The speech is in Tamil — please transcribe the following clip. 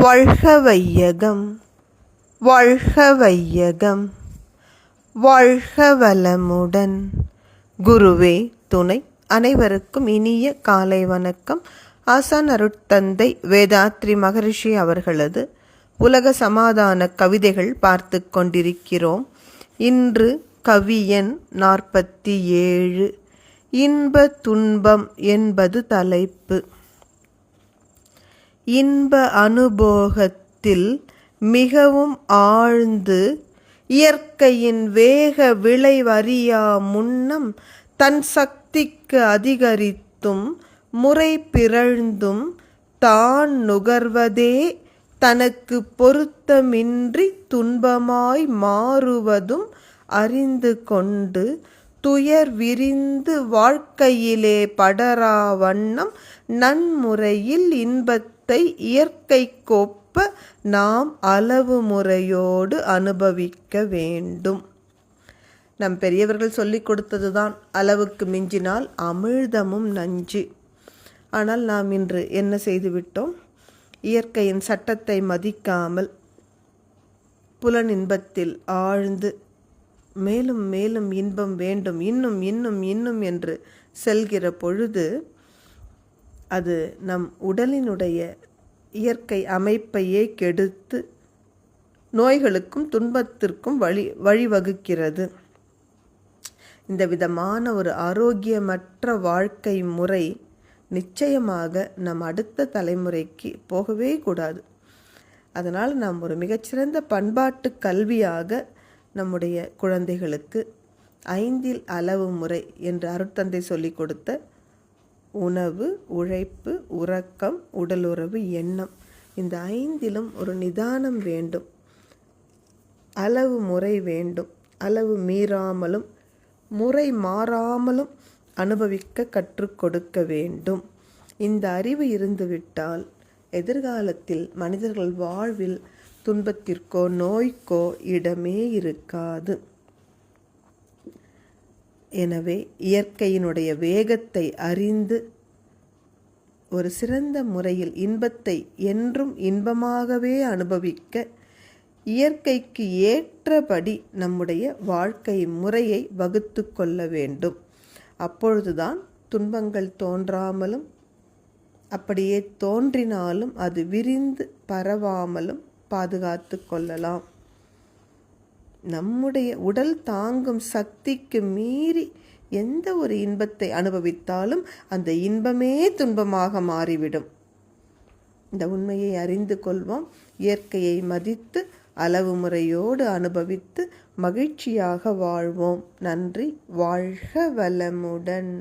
வாழ்க வையகம் வாழ்க வையகம் வாழ்க வளமுடன் குருவே துணை அனைவருக்கும் இனிய காலை வணக்கம். ஆசான் அருட்தந்தை வேதாத்ரி மகரிஷி அவர்களது உலக சமாதான கவிதைகள் பார்த்து கொண்டிருக்கிறோம். இன்று கவியன் நாற்பத்தி ஏழு. இன்ப துன்பம் என்பது தலைப்பு. இன்ப அனுபோகத்தில் மிகவும் ஆழ்ந்து இயற்கையின் வேக விளைவறியா முன்னம் தன் சக்திக்கு அதிகரித்தும் முறை பிறழ்ந்தும் தான் நுகர்வதே தனக்கு பொருத்தமின்றி துன்பமாய் மாறுவதும் அறிந்து கொண்டு துயர் விரிந்து வாழ்க்கையிலே படரா வண்ணம் நன்முறையில் இன்பத்தை இயற்கை கோப்ப நாம் அளவு முறையோடு அனுபவிக்க வேண்டும். நம் பெரியவர்கள் சொல்லிக் கொடுத்ததுதான் அளவுக்கு மிஞ்சினால் அமிழ்தமும் நஞ்சு. ஆனால் நாம் இன்று என்ன செய்துவிட்டோம்? இயற்கையின் சட்டத்தை மதிக்காமல் புலன் இன்பத்தில் ஆழ்ந்து மேலும் மேலும் இன்பம் வேண்டும் இன்னும் இன்னும் இன்னும் என்று செல்கிற பொழுது அது நம் உடலினுடைய இயற்கை அமைப்பையே கெடுத்து நோய்களுக்கும் துன்பத்திற்கும் வழி வழிவகுக்கிறது. இந்த விதமான ஒரு ஆரோக்கியமற்ற வாழ்க்கை முறை நிச்சயமாக நம் அடுத்த தலைமுறைக்கு போகவே கூடாது. அதனால் நாம் ஒரு மிகச்சிறந்த பண்பாட்டு கல்வியாக நம்முடைய குழந்தைகளுக்கு ஐந்தில் அளவு முறை என்று அருட்தந்தை சொல்லிக் கொடுத்த உணவு உழைப்பு உறக்கம் உடலுறவு எண்ணம். இந்த ஐந்திலும் ஒரு நிதானம் வேண்டும். அளவு முறை வேண்டும். அளவு மீறாமலும் முறை மாறாமலும் அனுபவிக்க கற்றுக் கொடுக்க வேண்டும். இந்த அறிவு இருந்துவிட்டால் எதிர்காலத்தில் மனிதர்கள் வாழ்வில் துன்பத்திற்கோ நோய்க்கோ இடமே இருக்காது. எனவே இயற்கையினுடைய வேகத்தை அறிந்து ஒரு சிறந்த முறையில் இன்பத்தை என்றும் இன்பமாகவே அனுபவிக்க இயற்கைக்கு ஏற்றபடி நம்முடைய வாழ்க்கை முறையை வகுத்து கொள்ள வேண்டும். அப்பொழுதுதான் துன்பங்கள் தோன்றாமலும் அப்படியே தோன்றினாலும் அது விரிந்து பரவாமலும் பாதுகாத்து கொள்ளலாம். நம்முடைய உடல் தாங்கும் சக்திக்கு மீறி எந்த ஒரு இன்பத்தை அனுபவித்தாலும் அந்த இன்பமே துன்பமாக மாறிவிடும். இந்த உண்மையை அறிந்து கொள்வோம். இயற்கையை மதித்து அளவு முறையோடு அனுபவித்து மகிழ்ச்சியாக வாழ்வோம். நன்றி. வாழ்க வளமுடன்.